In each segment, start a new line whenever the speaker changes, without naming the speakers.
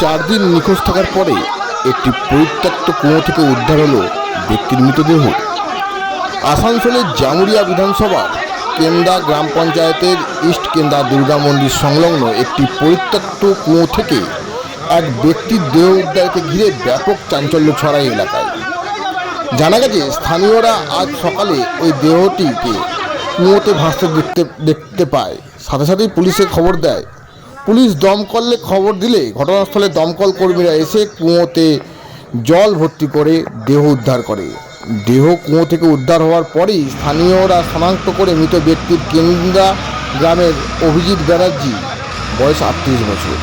চার দিন নিখোঁজ থাকার পরে একটি পরিত্যক্ত কুয়ো থেকে উদ্ধার হলো ব্যক্তির মৃতদেহ। আসানসোলের জামুরিয়া বিধানসভার কেন্দা গ্রাম পঞ্চায়েতের ইস্ট কেন্দা দুর্গা মন্দির সংলগ্ন একটি পরিত্যক্ত কুয়ো থেকে এক ব্যক্তির দেহ উদ্ধারকে ঘিরে ব্যাপক চাঞ্চল্য ছড়ায় এলাকায়। জানা গেছে, স্থানীয়রা আজ সকালে ওই দেহটিকে কুয়োতে ভাসতে দেখতে দেখতে পায়। সাথে সাথেই পুলিশে খবর দেয় পুলিশ দমকলে খবর দিলে ঘটনাস্থলে দমকল কর্মীরা এসে কুঁয়োতে জল ভর্তি করে দেহ উদ্ধার করে। দেহ কুঁয়ো থেকে উদ্ধার হওয়ার পরেই স্থানীয়রা শনাক্ত করে মৃত ব্যক্তির কেন্দ্রা গ্রামের অভিজিৎ ব্যানার্জি, বয়স আটত্রিশ বছর।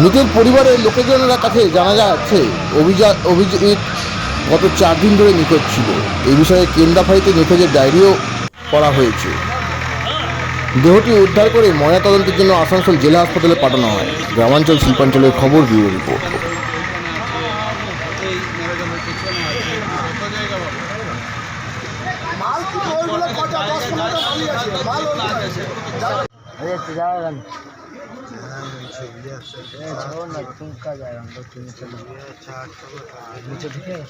মৃতের পরিবারের লোকজনেরা কাছে জানা যাচ্ছে অভিজাত অভিজিৎ গত চার দিন ধরে নিখোঁজ ছিল। এই বিষয়ে কেন্দ্রাফাড়িতে নিখোঁজের ডায়েরিও করা হয়েছে। দেহটি উদ্ধার করে ময়নাতদন্তের জন্য আসানসোল জেলা হাসপাতালে পাঠানো হয়। গ্রামাঞ্চল শিল্পাঞ্চলের খবর ব্যুরো রিপোর্ট।
মাল
छोड़ो ना तुम का जा रहा हूँ तुम चलो नीचे
दिखेगा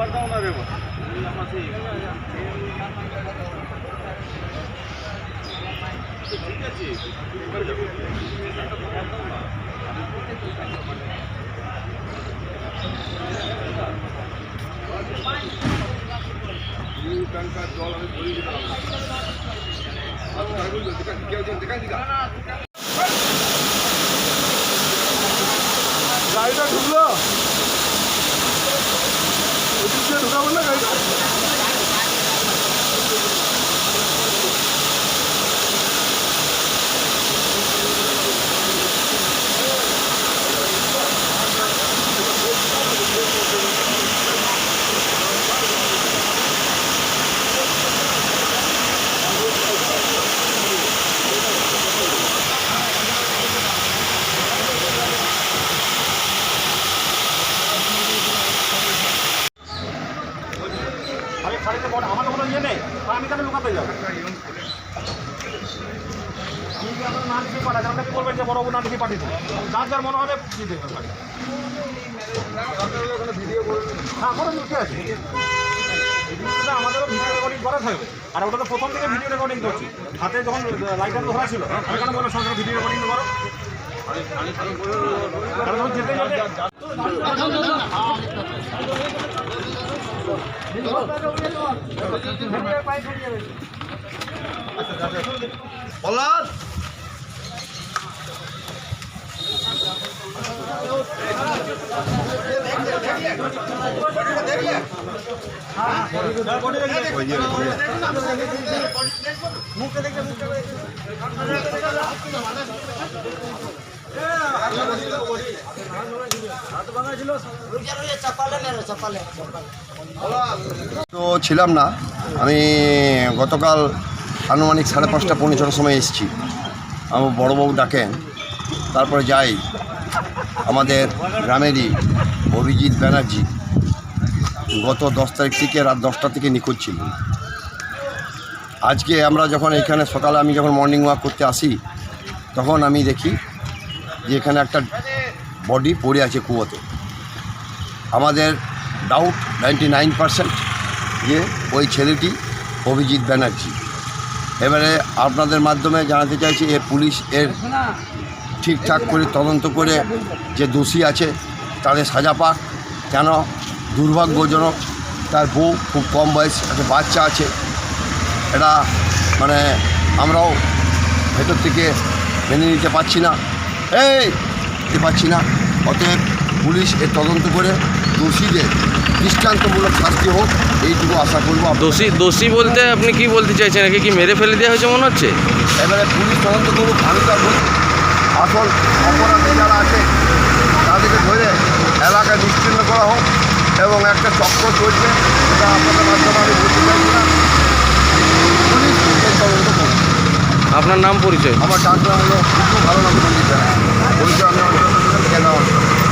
Kita jual, kita jual. Aku nggak ওদিক দিয়ে আমি শাড়িতে বড় আমার তো কোনো ইয়ে নেই। আর আমি কেন লুকাতে যাব। বলবেন যে মনে। হ্যাঁ আছে। আমাদেরও ভিডিও রেকর্ডিং করা থাকবে আর ওটা তো প্রথম থেকে ভিডিও রেকর্ডিং করছি। হাতে যখন লাইটার ধরা ছিল, আমি সঙ্গে ভিডিও রেকর্ডিং করো? কারণ যখন যেতে যেতে
তো ছিলাম না। আমি গতকাল আনুমানিক সাড়ে পাঁচটা, পৌনে ছটার সময় এসেছি। আমার বড়োবাবু ডাকেন, তারপরে যাই। আমাদের গ্রামেরই অভিজিৎ ব্যানার্জি গত দশ তারিখ থেকে রাত দশটা থেকে নিখোঁজ ছিল। আজকে আমরা যখন এখানে সকালে আমি যখন মর্নিং ওয়াক করতে আসি, তখন আমি দেখি যে এখানে একটা বডি পড়ে আছে কুয়োতে। আমাদের ডাউট নাইনটি নাইন পারসেন্ট যে ওই ছেলেটি অভিজিৎ ব্যানার্জি। এবারে আপনাদের মাধ্যমে জানাতে চাইছি, এ পুলিশ এর ঠিকঠাক করে তদন্ত করে যে দোষী আছে, তাদের সাজা পাক। কেন? দুর্ভাগ্যজনক, তার বউ খুব কম বয়স, একটা বাচ্চা আছে। এটা মানে আমরাও ভেতর থেকে মেনে নিতে পারছি না। এই নিতে পারছি না। অতএব পুলিশ এর তদন্ত করে দোষীদের দৃষ্টান্তমূলক শাস্তি হোক এইটুকু আশা করব
দোষী দোষী বলতে আপনি কি বলতে চাইছেন? একে কি মেরে ফেলে দেওয়া হয়েছে মনে হচ্ছে?
এবারে পুলিশ তদন্ত করুক আমি তো আর বলছি আসল অপরাধী যারা আছে তাদেরকে ধরে এলাকায় নিশ্চিন্ন করা হোক এবং একটা চক্র চলছে সেটা আপনাদের মাধ্যমে আমি বলতে চাইছি না পুলিশ এর তদন্ত করুক
আপনার নাম পরিচয়?
আমার ডাক নাম খুব ভালো নাম পরিচয় পরিচয় আমি অঞ্চল